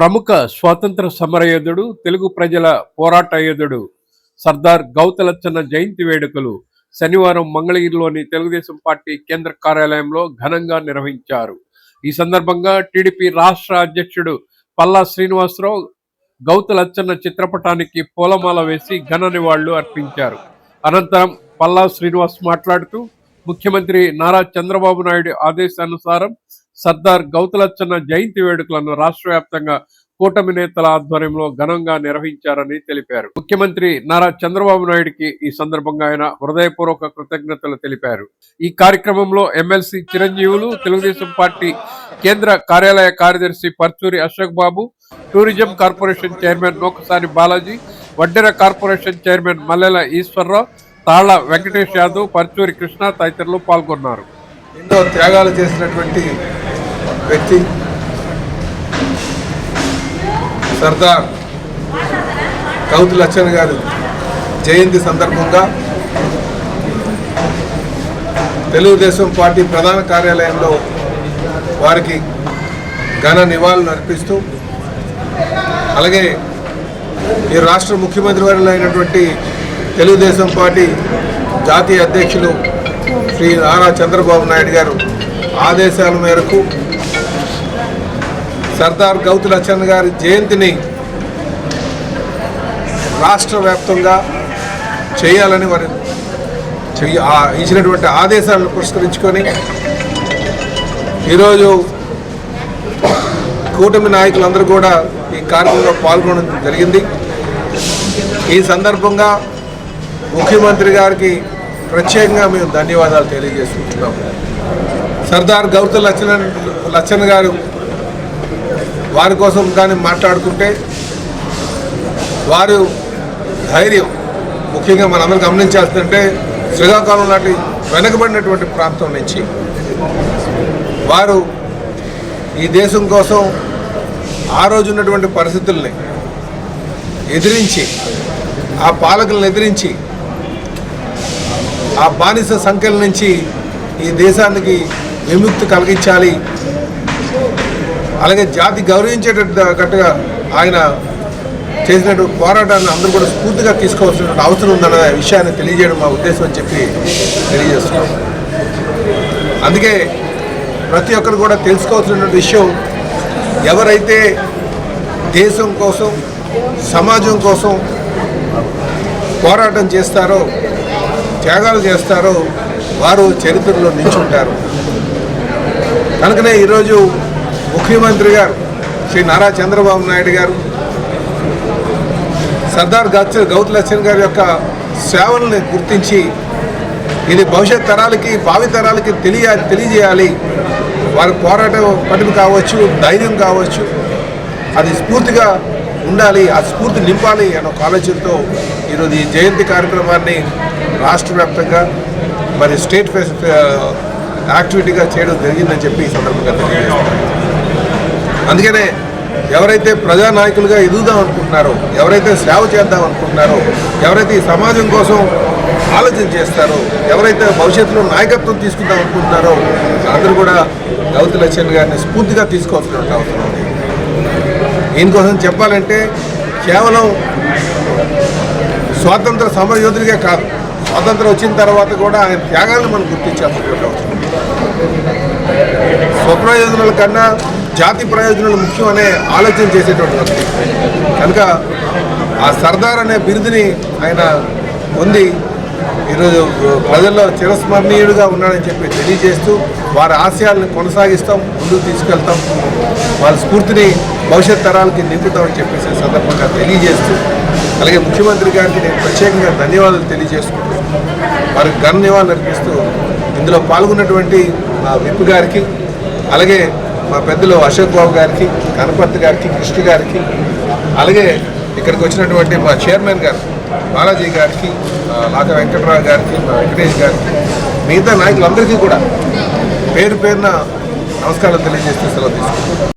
ప్రముఖ స్వాతంత్ర సమరయోధుడు తెలుగు ప్రజల పోరాట యోధుడు సర్దార్ గౌతలచ్చన్న జయంతి వేడుకలు శనివారం మంగళగిరిలోని తెలుగుదేశం పార్టీ కేంద్ర కార్యాలయంలో ఘనంగా నిర్వహించారు. ఈ సందర్భంగా టీడీపీ రాష్ట్ర అధ్యక్షుడు పల్లా శ్రీనివాసరావు గౌతలచ్చన్న చిత్రపటానికి పూలమాల వేసి ఘన నివాళులు అర్పించారు. అనంతరం పల్లా శ్రీనివాస్ మాట్లాడుతూ ముఖ్యమంత్రి నారా చంద్రబాబు నాయుడు ఆదేశానుసారం సర్దార్ గౌతలచ్చన్న జయంతి వేడుకలను రాష్ట్ర వ్యాప్తంగా కూటమి నేతల ఆధ్వర్యంలో ఘనంగా నిర్వహించారని తెలిపారు. ముఖ్యమంత్రి నారా చంద్రబాబు నాయుడికి ఈ సందర్భంగా ఆయన హృదయపూర్వక కృతజ్ఞతలు తెలిపారు. ఈ కార్యక్రమంలో ఎమ్మెల్సీ చిరంజీవులు తెలుగుదేశం పార్టీ కేంద్ర కార్యాలయ కార్యదర్శి Parchuri Ashok Babu tourism corporation chairman Nokasani Balaji Vaddera corporation chairman Mallela Eswararao Talla Venkatesh Yadav Parchuri Krishna తదితరులు పాల్గొన్నారు. ఎన్నో త్యాగాలు చేసినటువంటి వ్యక్తి సర్దార్ కౌతు లచ్చన్ గారు జయంతి సందర్భంగా తెలుగుదేశం పార్టీ ప్రధాన కార్యాలయంలో వారికి ఘన నివాళులు అర్పిస్తూ అలాగే ఈ రాష్ట్ర ముఖ్యమంత్రి వారి అయినటువంటి తెలుగుదేశం పార్టీ జాతీయ అధ్యక్షులు శ్రీ నారా చంద్రబాబు నాయుడు గారు ఆదేశాల మేరకు సర్దార్ గౌతు లచ్చన్ గారి జయంతిని రాష్ట్ర వ్యాప్తంగా చేయాలని వారి ఇచ్చినటువంటి ఆదేశాలను పురస్కరించుకొని ఈరోజు కూటమి నాయకులందరూ కూడా ఈ కార్యక్రమంలో పాల్గొనడం జరిగింది. ఈ సందర్భంగా ముఖ్యమంత్రి గారికి ప్రత్యేకంగా మేము ధన్యవాదాలు తెలియజేసుకుంటున్నాము. సర్దార్ గౌతమ్ లచ్చన్ లచ్చన్ గారు వారి కోసం కానీ మాట్లాడుకుంటే వారు ధైర్యం. ముఖ్యంగా మనందరం గమనించాల్సిందంటే శ్రీకాకుళం లాంటి వెనకబడినటువంటి ప్రాంతం నుంచి వారు ఈ దేశం కోసం ఆ రోజు ఉన్నటువంటి పరిస్థితుల్ని ఎదిరించి ఆ పాలకులను ఎదిరించి ఆ బానిస సంఖ్యల నుంచి ఈ దేశానికి విముక్తి కలిగించాలి అలాగే జాతి గౌరవించేటట్టుగా ఆయన చేసినటువంటి పోరాటాన్ని అందరూ కూడా స్ఫూర్తిగా తీసుకోవాల్సినటువంటి అవసరం ఉందన్న విషయాన్ని తెలియజేయడం మా ఉద్దేశం అని చెప్పి తెలియజేస్తున్నాం. అందుకే ప్రతి ఒక్కరు కూడా తెలుసుకోవాల్సినటువంటి విషయం ఎవరైతే దేశం కోసం సమాజం కోసం పోరాటం చేస్తారో త్యాగాలు చేస్తారో వారు చరిత్రలో నిల్చుంటారు కనుకనే ఈరోజు ముఖ్యమంత్రి గారు శ్రీ నారా చంద్రబాబు నాయుడు గారు సర్దార్ గచ్చ గౌత్ లచ్చన్ గారి యొక్క సేవల్ని గుర్తించి ఇది భవిష్యత్ తరాలకి భావి తరాలకి తెలియ తెలియజేయాలి. వారి పోరాటం పట్టుకు కావచ్చు ధైర్యం కావచ్చు అది స్ఫూర్తిగా ఉండాలి ఆ స్ఫూర్తి నింపాలి అనే ఒక ఆలోచనతో ఈరోజు ఈ జయంతి కార్యక్రమాన్ని రాష్ట్ర వ్యాప్తంగా మరి స్టేట్ ఫెస్ యాక్టివిటీగా చేయడం జరిగిందని చెప్పి ఈ సందర్భంగా తెలియజేస్తున్నాను. అందుకనే ఎవరైతే ప్రజానాయకులుగా ఎదుగుదాం అనుకుంటున్నారో ఎవరైతే సేవ చేద్దాం అనుకుంటున్నారో ఎవరైతే ఈ సమాజం కోసం ఆలోచన చేస్తారో ఎవరైతే భవిష్యత్తులో నాయకత్వం తీసుకుందాం అనుకుంటున్నారో అందరూ కూడా గౌతు లక్ష్మణ్ గారిని స్ఫూర్తిగా తీసుకోవాల్సిన అవసరం ఉంది. దీనికోసం చెప్పాలంటే కేవలం స్వాతంత్ర సమరయోధుడిగా కాదు స్వాతంత్రం వచ్చిన తర్వాత కూడా ఆయన త్యాగాలను మనం గుర్తించాల్సినటువంటి అవసరం స్వప్రయోజనాల కన్నా జాతి ప్రయోజనాలు ముఖ్యం అనే ఆలోచన చేసేటువంటి వ్యక్తి. కనుక ఆ సర్దార్ అనే బిరుదుని ఆయన పొంది ఈరోజు ప్రజల్లో చిరస్మరణీయుడిగా ఉన్నాడని చెప్పి తెలియజేస్తూ వారి ఆశయాలను కొనసాగిస్తాం ముందుకు తీసుకెళ్తాం. వాళ్ళ స్ఫూర్తిని భవిష్యత్ తరాలకి నింపుతామని చెప్పేసి సందర్భంగా తెలియజేస్తూ అలాగే ముఖ్యమంత్రి గారికి నేను ప్రత్యేకంగా ధన్యవాదాలు తెలియజేసుకుంటూ వారికి ఘన నివాళులు అర్పిస్తూ ఇందులో పాల్గొన్నటువంటి మా విప్ గారికి అలాగే మా పెద్దలు అశోక్ బాబు గారికి గణపతి గారికి కృష్ణ గారికి అలాగే ఇక్కడికి వచ్చినటువంటి మా చైర్మన్ గారు బాలాజీ గారికి ఆ, వెంకటరావు గారికి మా వెంకటేష్ గారికి మిగతా నాయకులందరికీ కూడా పేరు పేరున నమస్కారం తెలియజేస్తూ సెలవు తీసుకుంటాం